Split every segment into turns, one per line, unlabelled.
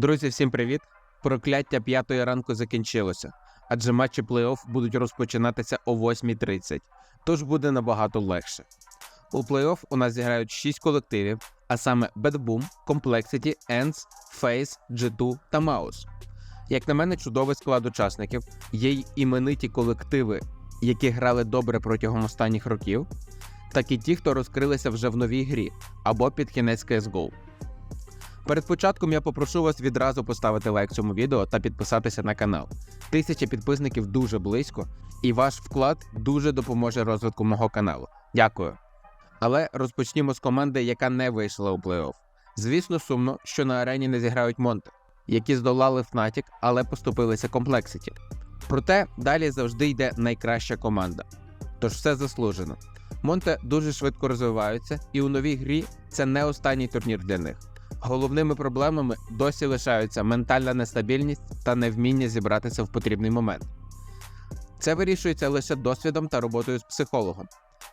Друзі, всім привіт! Прокляття п'ятої ранку закінчилося, адже матчі плей-офф будуть розпочинатися о 8.30, тож буде набагато легше. У плей-офф у нас зіграють 6 колективів, а саме Bad Boom, Complexity, Ends, Face, G2 та Mouse. Як на мене, чудовий склад учасників, є й імениті колективи, які грали добре протягом останніх років, так і ті, хто розкрилися вже в новій грі або під кінець CSGO. Перед початком я попрошу вас відразу поставити лайк цьому відео та підписатися на канал. Тисяча підписників дуже близько, і ваш вклад дуже допоможе розвитку мого каналу. Дякую. Але розпочнімо з команди, яка не вийшла у плей-офф. Звісно, сумно, що на арені не зіграють Монте, які здолали Fnatic, але поступилися Complexity. Проте далі завжди йде найкраща команда. Тож все заслужено. Монте дуже швидко розвиваються, і у новій грі це не останній турнір для них. Головними проблемами досі лишаються ментальна нестабільність та невміння зібратися в потрібний момент. Це вирішується лише досвідом та роботою з психологом.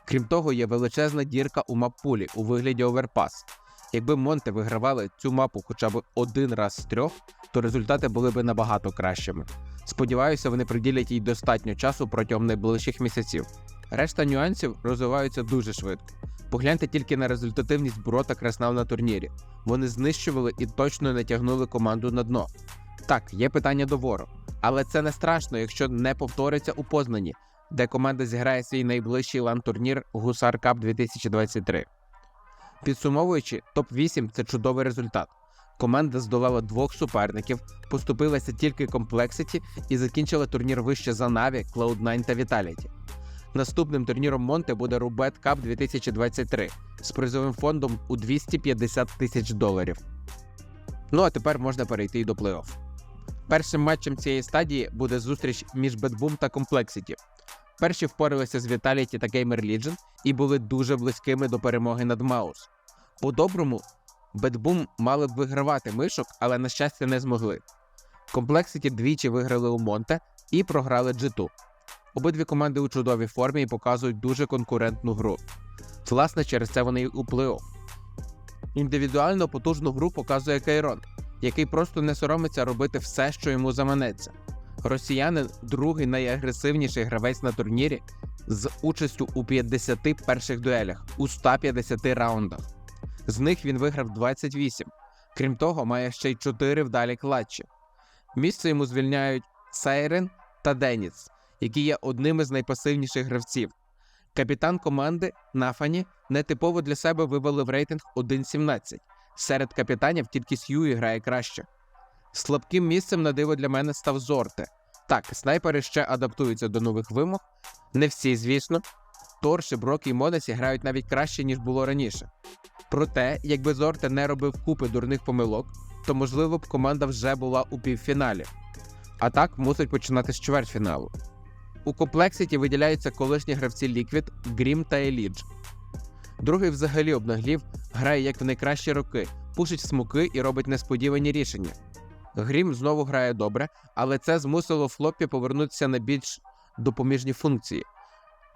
Крім того, є величезна дірка у маппулі у вигляді оверпас. Якби Монте вигравали цю мапу хоча б один раз з трьох, то результати були б набагато кращими. Сподіваюся, вони приділять їй достатньо часу протягом найближчих місяців. Решта нюансів розвиваються дуже швидко. Погляньте тільки на результативність Бро та Краснав на турнірі. Вони знищували і точно не тягнули команду на дно. Так, є питання до вору, але це не страшно, якщо не повториться у Познані, де команда зіграє свій найближчий лан-турнір Гусар Кап 2023. Підсумовуючи, топ-8 це чудовий результат. Команда здолала двох суперників, поступилася тільки Complexity і закінчила турнір вище за Na'Vi, Cloud9 та Vitality. Наступним турніром Монте буде Рубет Cup 2023 з призовим фондом у 250 тисяч доларів. Ну а тепер можна перейти й до плей-офф. Першим матчем цієї стадії буде зустріч між Бетбум та Complexity. Перші впоралися з Vitality та Gamer Legion і були дуже близькими до перемоги над Маус. По-доброму, Бетбум мали б вигравати мишок, але на щастя не змогли. Complexity двічі виграли у Монте і програли G2. Обидві команди у чудовій формі і показують дуже конкурентну гру. Власне, через це вони й у плей-офф. Індивідуально потужну гру показує Кейрон, який просто не соромиться робити все, що йому заманеться. Росіянин другий найагресивніший гравець на турнірі з участю у 50 перших дуелях у 150 раундах. З них він виграв 28. Крім того, має ще й 4 вдалі клатчі. Місце йому звільняють Сайрен та Деніс, які є одними з найпасивніших гравців. Капітан команди Нафані нетипово для себе вивалив рейтинг 1.17. Серед капітанів тільки Сьюї грає краще. Слабким місцем на диво для мене став Зорте. Так, снайпери ще адаптуються до нових вимог. Не всі, звісно. Торші, Брок і Монесі грають навіть краще, ніж було раніше. Проте, якби Зорте не робив купи дурних помилок, то можливо б команда вже була у півфіналі. А так мусить починати з чвертьфіналу. У комплексіті виділяються колишні гравці Liquid, Grim та Елідж. Другий взагалі обнаглів, грає як в найкращі роки, пушить смоки і робить несподівані рішення. Грім знову грає добре, але це змусило Флоппі повернутися на більш допоміжні функції.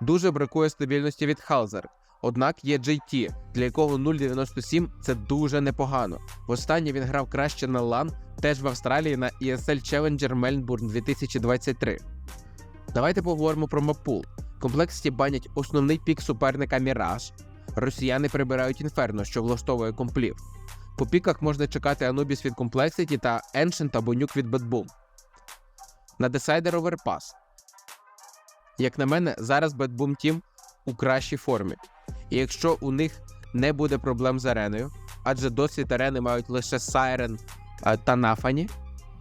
Дуже бракує стабільності від Халзер. Однак є JT, для якого 0.97 це дуже непогано. Востаннє він грав краще на LAN, теж в Австралії на ESL Challenger Melbourne 2023. Давайте поговоримо про маппул. Комплексі банять основний пік суперника Міраж. Росіяни прибирають інферно, що влаштовує комплів. По піках можна чекати Анубіс від Complexity та Ancient або Нюк від Бетбум. На Decider Overpass. Як на мене, зараз Бетбум Тім у кращій формі. І якщо у них не буде проблем з ареною, адже досвід арени мають лише Сайрен та Нафані,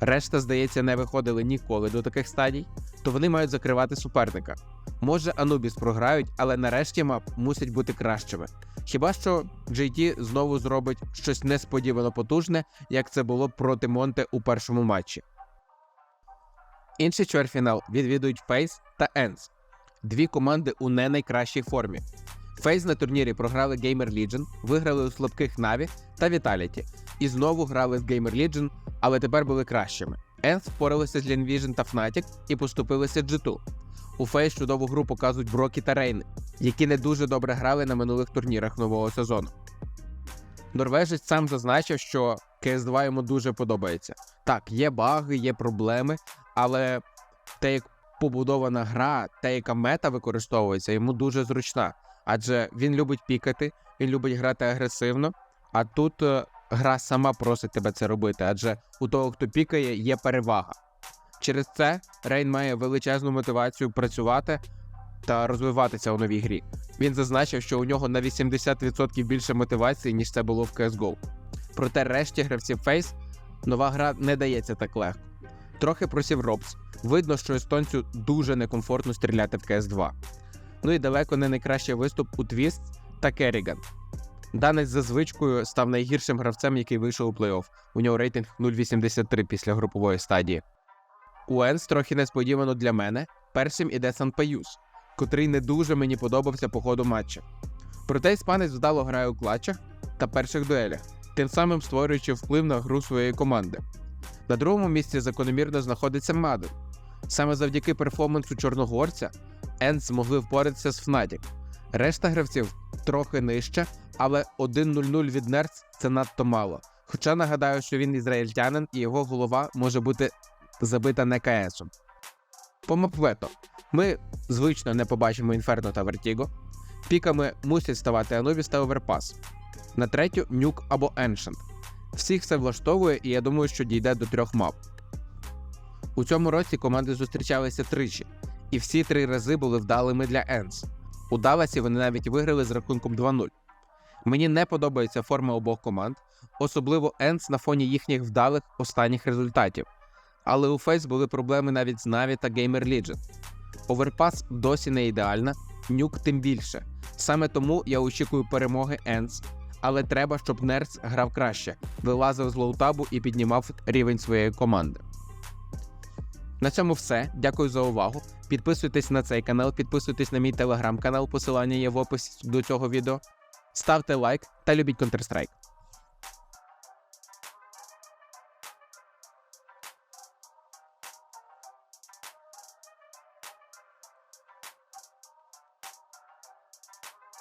решта, здається, не виходили ніколи до таких стадій, то вони мають закривати суперника. Може, Анубіс програють, але нарешті мап мусять бути кращими. Хіба що JT знову зробить щось несподівано потужне, як це було проти Монте у першому матчі. Інший чвертьфінал відвідують Фейс та Енс. Дві команди у не найкращій формі. Фейс на турнірі програли Gamer Legion, виграли у слабких Na'Vi та Vitality. І знову грали з Gamer Legion, але тепер були кращими. Енс впоралися з Linevision та Fnatic і поступилися G2. У Фейс чудову гру показують Брокі та Рейни, які не дуже добре грали на минулих турнірах нового сезону. Норвежець сам зазначив, що CS2 йому дуже подобається. Так, є баги, є проблеми, але те, як побудована гра, те, яка мета використовується, йому дуже зручна. Адже він любить пікати, він любить грати агресивно, а тут е, гра сама просить тебе це робити, адже у того, хто пікає, є перевага. Через це Рейн має величезну мотивацію працювати та розвиватися у новій грі. Він зазначив, що у нього на 80% більше мотивації, ніж це було в CSGO. Проте решті гравців Face нова гра не дається так легко. Трохи просів Робс. Видно, що естонцю дуже некомфортно стріляти в CS2. Ну і далеко не найкращий виступ у Твіст та Керріган. Данець за звичкою став найгіршим гравцем, який вийшов у плей-офф. У нього рейтинг 0,83 після групової стадії. У Енс трохи несподівано для мене. Першим іде Санпаюс, котрий не дуже мені подобався по ходу матча. Проте іспанець вдало грає у клатчах та перших дуелях, тим самим створюючи вплив на гру своєї команди. На другому місці закономірно знаходиться Маден. Саме завдяки перформансу чорногорця Енс змогли впоратися з Fnatic. Решта гравців трохи нижче, але 1-0-0 від Нерц це надто мало. Хоча нагадаю, що він ізраїльтянин і його голова може бути забита не КСом. По мапвето ми звично не побачимо Інферно та Вертіго. Піками мусять ставати Анубіс та Оверпас. На третю нюк або Ancient. Всіх все влаштовує, і я думаю, що дійде до трьох мап. У цьому році команди зустрічалися тричі, і всі три рази були вдалими для Енс. У Даласі вони навіть виграли з рахунком 2-0. Мені не подобається форма обох команд, особливо Енс на фоні їхніх вдалих останніх результатів. Але у Фейс були проблеми навіть з Na'Vi та Gamer Legion. Оверпас досі не ідеальна, нюк тим більше. Саме тому я очікую перемоги Енс, але треба, щоб Нерц грав краще, вилазив з лоутабу і піднімав рівень своєї команди. На цьому все. Дякую за увагу. Підписуйтесь на цей канал, підписуйтесь на мій телеграм-канал, посилання є в описі до цього відео. Ставте лайк та любіть Counter-Strike.